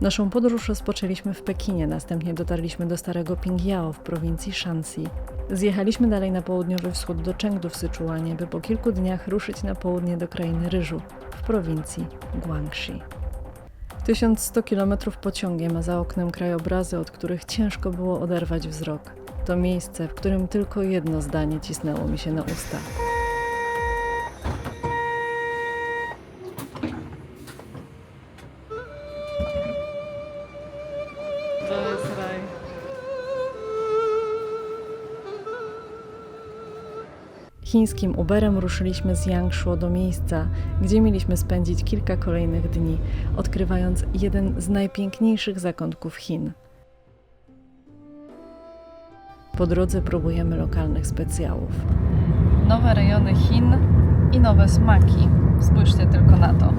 Naszą podróż rozpoczęliśmy w Pekinie, następnie dotarliśmy do starego Pingyao w prowincji Shanxi. Zjechaliśmy dalej na południowy wschód do Chengdu w Syczuanie, by po kilku dniach ruszyć na południe do krainy ryżu w prowincji Guangxi. 1100 km pociągiem, a za oknem krajobrazy, od których ciężko było oderwać wzrok. To miejsce, w którym tylko jedno zdanie cisnęło mi się na usta. Chińskim Uberem ruszyliśmy z Yangshuo do miejsca, gdzie mieliśmy spędzić kilka kolejnych dni, odkrywając jeden z najpiękniejszych zakątków Chin. Po drodze próbujemy lokalnych specjałów. Nowe rejony Chin i nowe smaki. Spójrzcie tylko na to.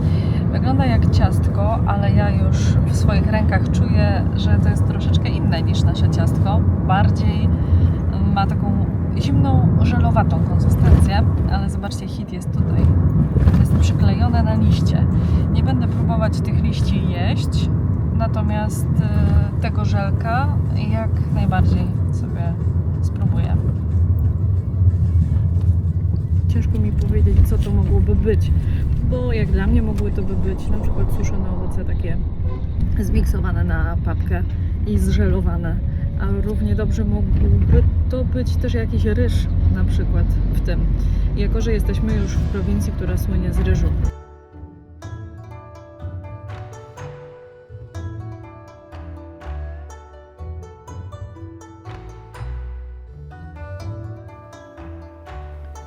Wygląda jak ciastko, ale ja już w swoich rękach czuję, że to jest troszeczkę inne niż nasze ciastko. Bardziej ma taką zimną, żelowatą konsystencję, ale zobaczcie, hit jest tutaj. Jest przyklejone na liście. Nie będę próbować tych liści jeść, natomiast y, tego żelka jak najbardziej sobie spróbuję. Ciężko mi powiedzieć, co to mogłoby być, bo jak dla mnie mogły to by być na przykład suszone owoce takie zmiksowane na papkę i zżelowane, a równie dobrze mógłby to być też jakiś ryż na przykład w tym. Jako, że jesteśmy już w prowincji, która słynie z ryżu.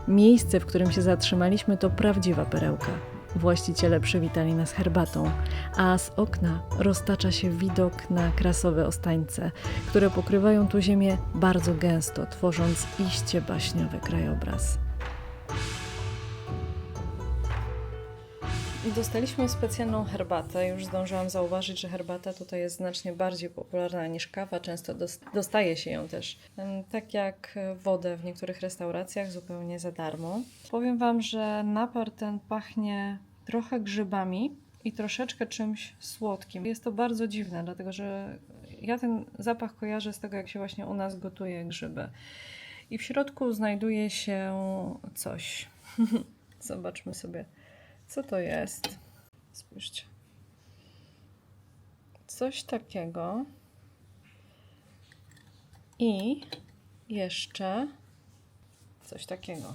Miejsce, w którym się zatrzymaliśmy, to prawdziwa perełka. Właściciele przywitali nas herbatą, a z okna roztacza się widok na krasowe ostańce, które pokrywają tu ziemię bardzo gęsto, tworząc iście baśniowy krajobraz. Dostaliśmy specjalną herbatę. Już zdążyłam zauważyć, że herbata tutaj jest znacznie bardziej popularna niż kawa. Często dos- dostaje się ją też, tak jak wodę w niektórych restauracjach, zupełnie za darmo. Powiem Wam, że napar ten pachnie trochę grzybami i troszeczkę czymś słodkim. Jest to bardzo dziwne, dlatego że ja ten zapach kojarzę z tego, jak się właśnie u nas gotuje grzyby. I w środku znajduje się coś. Zobaczmy sobie. Co to jest? Spójrzcie. Coś takiego. I jeszcze coś takiego.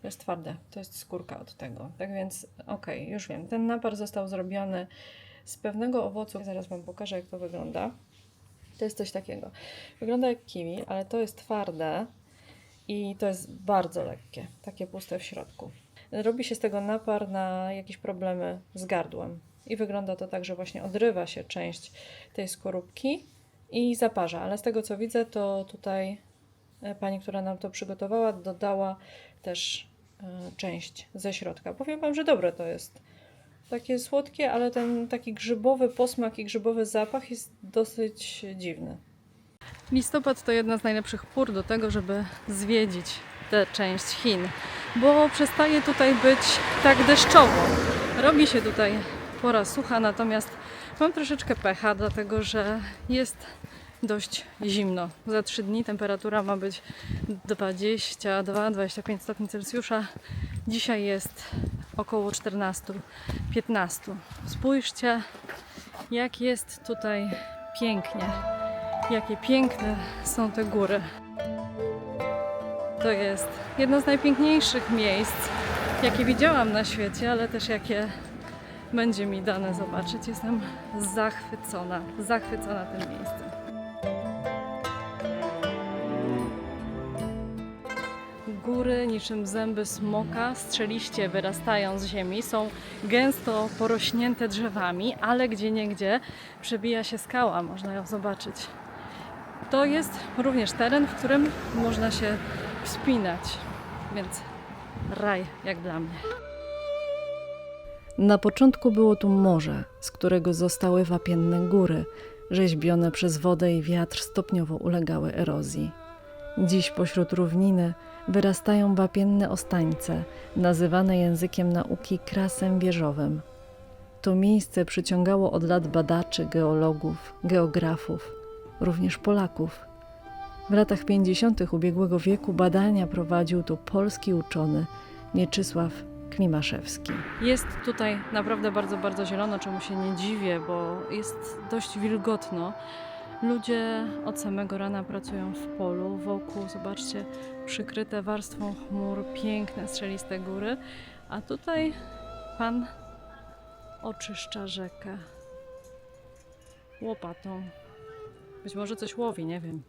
To jest twarde, to jest skórka od tego. Tak więc, okej, już wiem. Ten napar został zrobiony z pewnego owocu. Zaraz Wam pokażę, jak to wygląda. To jest coś takiego. Wygląda jak kiwi, ale to jest twarde i to jest bardzo lekkie, takie puste w środku. Robi się z tego napar na jakieś problemy z gardłem. I wygląda to tak, że właśnie odrywa się część tej skorupki i zaparza. Ale z tego co widzę, to tutaj e, pani, która nam to przygotowała, dodała też e, część ze środka. Powiem Wam, że dobre to jest. Takie słodkie, ale ten taki grzybowy posmak i grzybowy zapach jest dosyć dziwny. Listopad to jedna z najlepszych pór do tego, żeby zwiedzić tę część Chin, bo przestaje tutaj być tak deszczowo. Robi się tutaj pora sucha, natomiast mam troszeczkę pecha, dlatego że jest dość zimno. Za 3 dni temperatura ma być 22-25 stopni Celsjusza. Dzisiaj jest około 14-15. Spójrzcie, jak jest tutaj pięknie. Jakie piękne są te góry. To jest jedno z najpiękniejszych miejsc, jakie widziałam na świecie, ale też jakie będzie mi dane zobaczyć. Jestem zachwycona, zachwycona tym miejscem. Góry niczym zęby smoka strzeliście wyrastają z ziemi, są gęsto porośnięte drzewami, ale gdzieniegdzie przebija się skała, można ją zobaczyć. To jest również teren, w którym można się wspinać, więc raj jak dla mnie. Na początku było tu morze, z którego zostały wapienne góry, rzeźbione przez wodę i wiatr stopniowo ulegały erozji. Dziś pośród równiny wyrastają wapienne ostańce, nazywane językiem nauki krasem wieżowym. to miejsce przyciągało od lat badaczy, geologów, geografów, również Polaków. W latach 50. ubiegłego wieku badania prowadził tu polski uczony Mieczysław Klimaszewski. Jest tutaj naprawdę bardzo, bardzo zielono, czemu się nie dziwię, bo jest dość wilgotno. Ludzie od samego rana pracują w polu, wokół, zobaczcie, przykryte warstwą chmur, piękne, strzeliste góry, a tutaj pan oczyszcza rzekę łopatą. Być może coś łowi, nie wiem.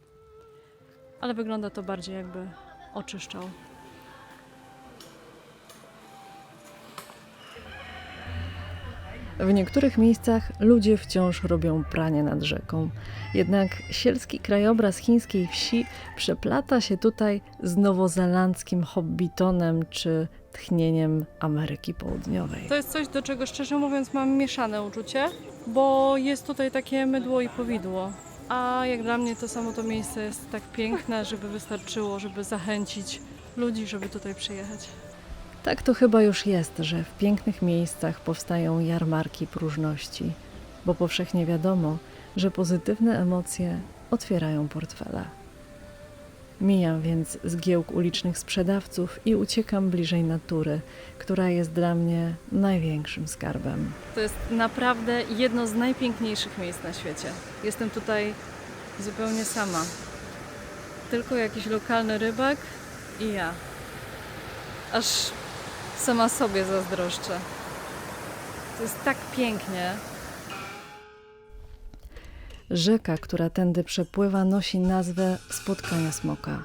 Ale wygląda to bardziej jakby oczyszczał. W niektórych miejscach ludzie wciąż robią pranie nad rzeką. Jednak sielski krajobraz chińskiej wsi przeplata się tutaj z nowozelandzkim hobbitonem czy tchnieniem Ameryki Południowej. To jest coś, do czego szczerze mówiąc mam mieszane uczucie, bo jest tutaj takie mydło i powidło. A jak dla mnie to samo to miejsce jest tak piękne, żeby wystarczyło, żeby zachęcić ludzi, żeby tutaj przyjechać. Tak to chyba już jest, że w pięknych miejscach powstają jarmarki próżności, bo powszechnie wiadomo, że pozytywne emocje otwierają portfele. Mijam więc zgiełk ulicznych sprzedawców i uciekam bliżej natury, która jest dla mnie największym skarbem. To jest naprawdę jedno z najpiękniejszych miejsc na świecie. Jestem tutaj zupełnie sama. Tylko jakiś lokalny rybak i ja. Aż sama sobie zazdroszczę. To jest tak pięknie. Rzeka, która tędy przepływa, nosi nazwę Spotkania Smoka.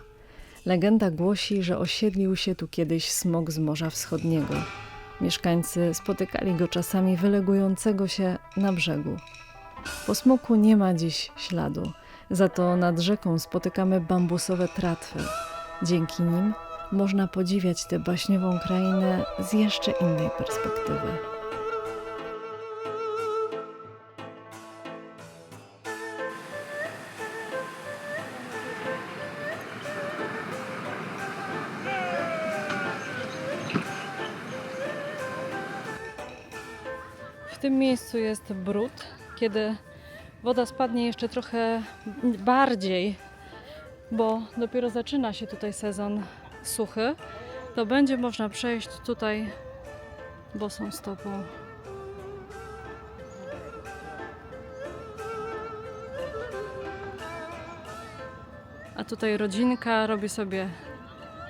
Legenda głosi, że osiedlił się tu kiedyś smok z Morza Wschodniego. Mieszkańcy spotykali go czasami wylegującego się na brzegu. Po smoku nie ma dziś śladu, za to nad rzeką spotykamy bambusowe tratwy. Dzięki nim można podziwiać tę baśniową krainę z jeszcze innej perspektywy. Miejscu jest brud. Kiedy woda spadnie jeszcze trochę bardziej, bo dopiero zaczyna się tutaj sezon suchy, to będzie można przejść tutaj bosą stopą. A tutaj rodzinka robi sobie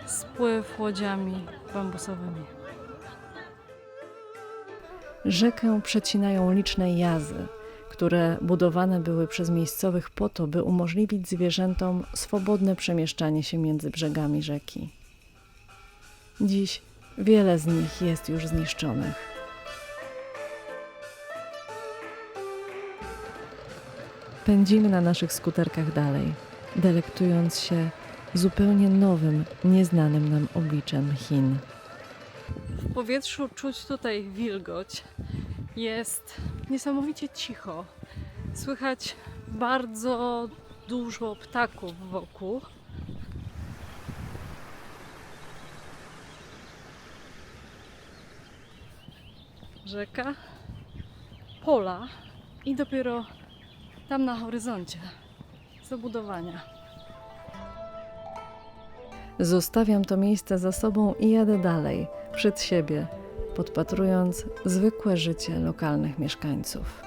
spływ łodziami bambusowymi. Rzekę przecinają liczne jazy, które budowane były przez miejscowych po to, by umożliwić zwierzętom swobodne przemieszczanie się między brzegami rzeki. Dziś wiele z nich jest już zniszczonych. Pędzimy na naszych skuterkach dalej, delektując się zupełnie nowym, nieznanym nam obliczem Chin. W powietrzu czuć tutaj wilgoć. Jest niesamowicie cicho. Słychać bardzo dużo ptaków wokół. Rzeka, pola i dopiero tam na horyzoncie zabudowania. Zostawiam to miejsce za sobą i jadę dalej, przed siebie, podpatrując zwykłe życie lokalnych mieszkańców.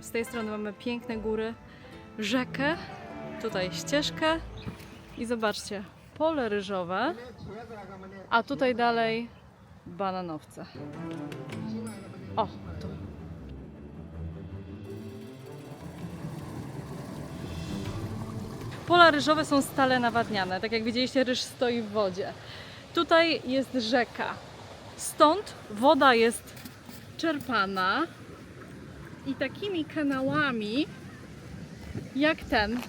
Z tej strony mamy piękne góry, rzekę, tutaj ścieżkę i zobaczcie, pole ryżowe, a tutaj dalej bananowce. O, Pola ryżowe są stale nawadniane. Tak jak widzieliście, ryż stoi w wodzie. Tutaj jest rzeka. Stąd woda jest czerpana i takimi kanałami jak ten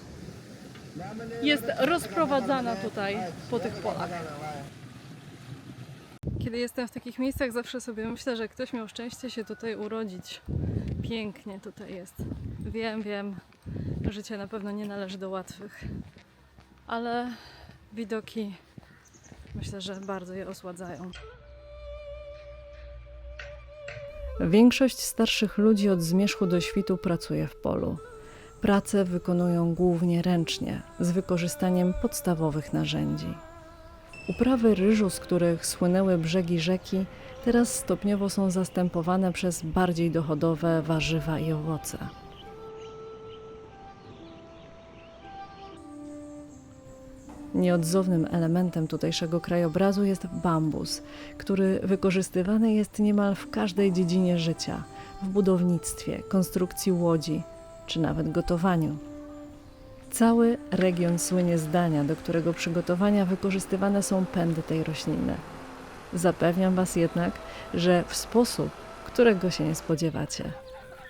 jest rozprowadzana tutaj po tych polach. Kiedy jestem w takich miejscach, zawsze sobie myślę, że ktoś miał szczęście się tutaj urodzić. Pięknie tutaj jest. Wiem, wiem, życie na pewno nie należy do łatwych. ale widoki myślę, że bardzo je osładzają. Większość starszych ludzi od zmierzchu do świtu pracuje w polu. Pracę wykonują głównie ręcznie, z wykorzystaniem podstawowych narzędzi. Uprawy ryżu, z których słynęły brzegi rzeki, teraz stopniowo są zastępowane przez bardziej dochodowe warzywa i owoce. Nieodzownym elementem tutejszego krajobrazu jest bambus, który wykorzystywany jest niemal w każdej dziedzinie życia w budownictwie, konstrukcji łodzi czy nawet gotowaniu. Cały region słynie z dania, do którego przygotowania wykorzystywane są pędy tej rośliny. Zapewniam Was jednak, że w sposób, którego się nie spodziewacie.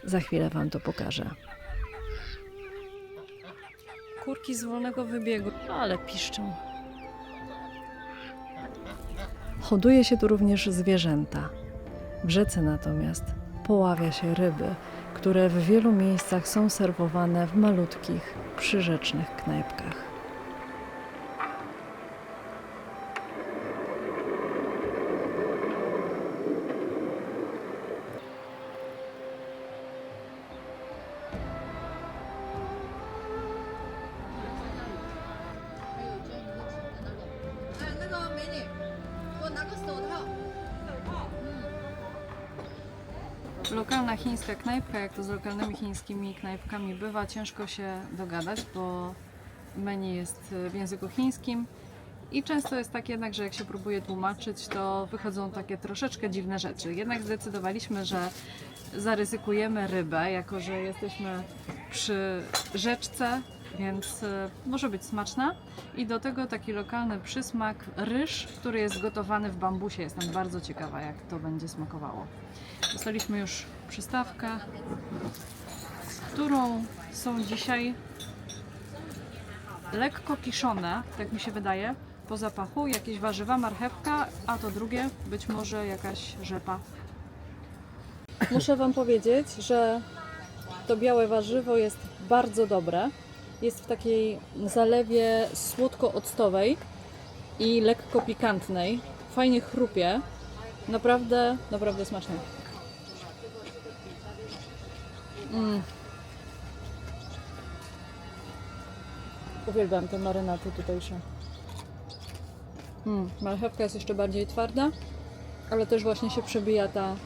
Za chwilę Wam to pokażę. Kurki z wolnego wybiegu, ale piszczą. Hoduje się tu również zwierzęta. W rzece natomiast poławia się ryby, które w wielu miejscach są serwowane w malutkich, przyrzecznych knajpkach. Lokalna chińska knajpka, jak to z lokalnymi chińskimi knajpkami bywa, ciężko się dogadać, bo menu jest w języku chińskim i często jest tak jednak, że jak się próbuje tłumaczyć, to wychodzą takie troszeczkę dziwne rzeczy. Jednak zdecydowaliśmy, że zaryzykujemy rybę, jako że jesteśmy przy rzeczce, więc e, może być smaczna. I do tego taki lokalny przysmak, ryż, który jest gotowany w bambusie. Jestem bardzo ciekawa, jak to będzie smakowało. Dostaliśmy już przystawkę, którą są dzisiaj lekko kiszone, tak mi się wydaje, po zapachu. Jakieś warzywa, marchewka, a to drugie być może jakaś rzepa. Muszę Wam powiedzieć, że to białe warzywo jest bardzo dobre. Jest w takiej zalewie słodko-octowej i lekko pikantnej. Fajnie chrupie. Naprawdę, naprawdę smaczne. Mm. Uwielbiam te marynaty tutejsze. Mm. Marchewka jest jeszcze bardziej twarda, ale też właśnie się przebija ta,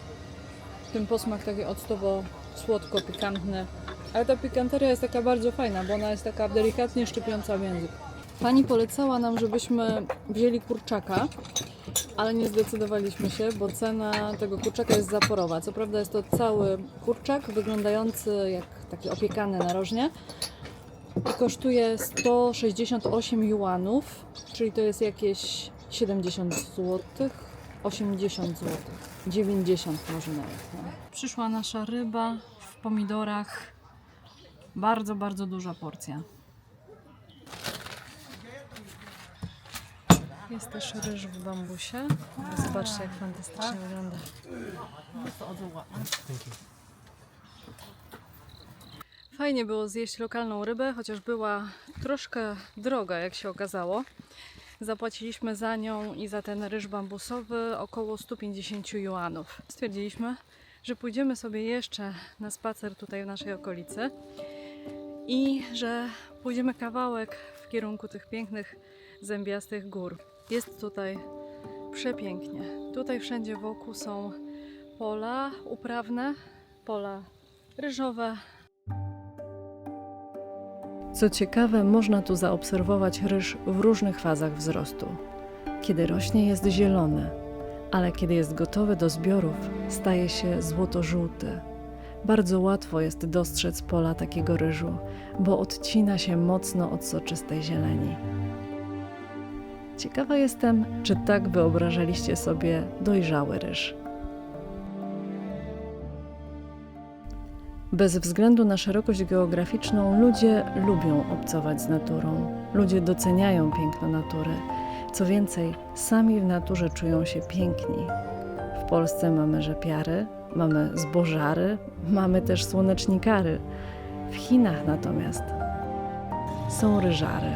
ten posmak taki octowo słodko, pikantny. Ale ta pikanteria jest taka bardzo fajna, bo ona jest taka delikatnie szczypiąca w język. Pani polecała nam, żebyśmy wzięli kurczaka, ale nie zdecydowaliśmy się, bo cena tego kurczaka jest zaporowa. Co prawda jest to cały kurczak wyglądający jak taki opiekany narożnie i kosztuje 168 juanów, czyli to jest jakieś 70 zł, 80 zł, 90 może nawet. No. Przyszła nasza ryba w pomidorach. Bardzo, bardzo duża porcja. Jest też ryż w bambusie. Zobaczcie, jak fantastycznie wygląda. Fajnie było zjeść lokalną rybę, chociaż była troszkę droga, jak się okazało. Zapłaciliśmy za nią i za ten ryż bambusowy około 150 juanów. Stwierdziliśmy, że pójdziemy sobie jeszcze na spacer tutaj w naszej okolicy i że pójdziemy kawałek w kierunku tych pięknych, zębiastych gór. Jest tutaj przepięknie. Tutaj wszędzie wokół są pola uprawne, pola ryżowe. Co ciekawe, można tu zaobserwować ryż w różnych fazach wzrostu. Kiedy rośnie, jest zielony, ale kiedy jest gotowy do zbiorów, staje się złoto-żółty. Bardzo łatwo jest dostrzec pola takiego ryżu, bo odcina się mocno od soczystej zieleni. Ciekawa jestem, czy tak wyobrażaliście sobie dojrzały ryż. Bez względu na szerokość geograficzną, ludzie lubią obcować z naturą. Ludzie doceniają piękno natury. Co więcej, sami w naturze czują się piękni. W Polsce mamy rzepiary, mamy zbożary, mamy też słonecznikary. W Chinach natomiast są ryżary.